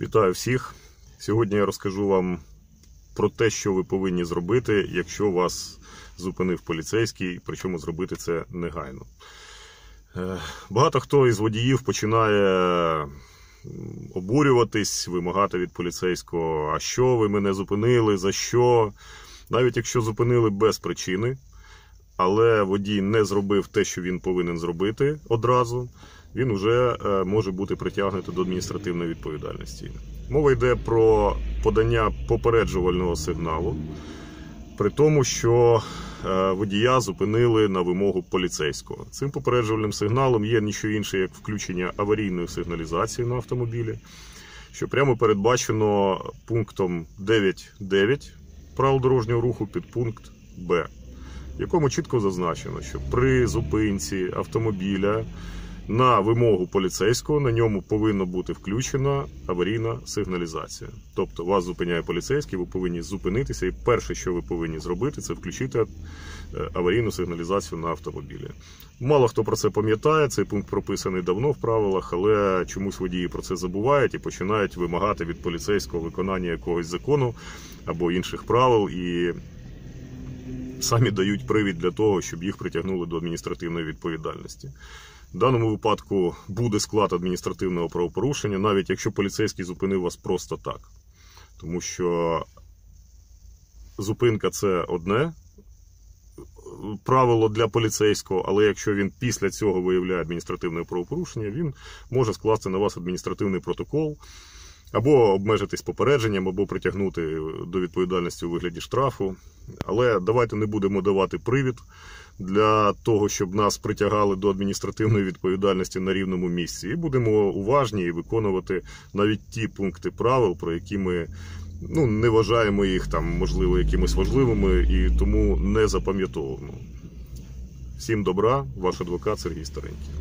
Вітаю всіх! Сьогодні я розкажу вам про те, що ви повинні зробити, якщо вас зупинив поліцейський, причому зробити це негайно. Е, Багато хто із водіїв починає обурюватись, вимагати від поліцейського, а що ви мене зупинили, за що. Навіть якщо зупинили без причини, але водій не зробив те, що він повинен зробити одразу, він вже е, може бути притягнутий до адміністративної відповідальності. Мова йде про подання попереджувального сигналу, при тому, що е, водія зупинили на вимогу поліцейського. Цим попереджувальним сигналом є ніщо інше, як включення аварійної сигналізації на автомобілі, що прямо передбачено пунктом 9.9 правил дорожнього руху під пункт Б в якому чітко зазначено, що при зупинці автомобіля на вимогу поліцейського на ньому повинна бути включена аварійна сигналізація. Тобто вас зупиняє поліцейський, ви повинні зупинитися, і перше, що ви повинні зробити, це включити е, аварійну сигналізацію на автомобілі. Мало хто про це пам'ятає, цей пункт прописаний давно в правилах, але чомусь водії про це забувають і починають вимагати від поліцейського виконання якогось закону або інших правил. І самі дають привід для того, щоб їх притягнули до адміністративної відповідальності. В даному випадку буде склад адміністративного правопорушення, навіть якщо поліцейський зупинив вас просто так. Тому що зупинка це одне правило для поліцейського, але якщо він після цього виявляє адміністративне правопорушення, він може скласти на вас адміністративний протокол. Або обмежитись попередженням, або притягнути до відповідальності у вигляді штрафу. Але давайте не будемо давати привід для того, щоб нас притягали до адміністративної відповідальності на рівному місці. І будемо уважні і виконувати навіть ті пункти правил, про які ми ну, не вважаємо їх там, можливо, якимись важливими і тому не запам'ятовуємо. Всім добра, ваш адвокат Сергій Старенький.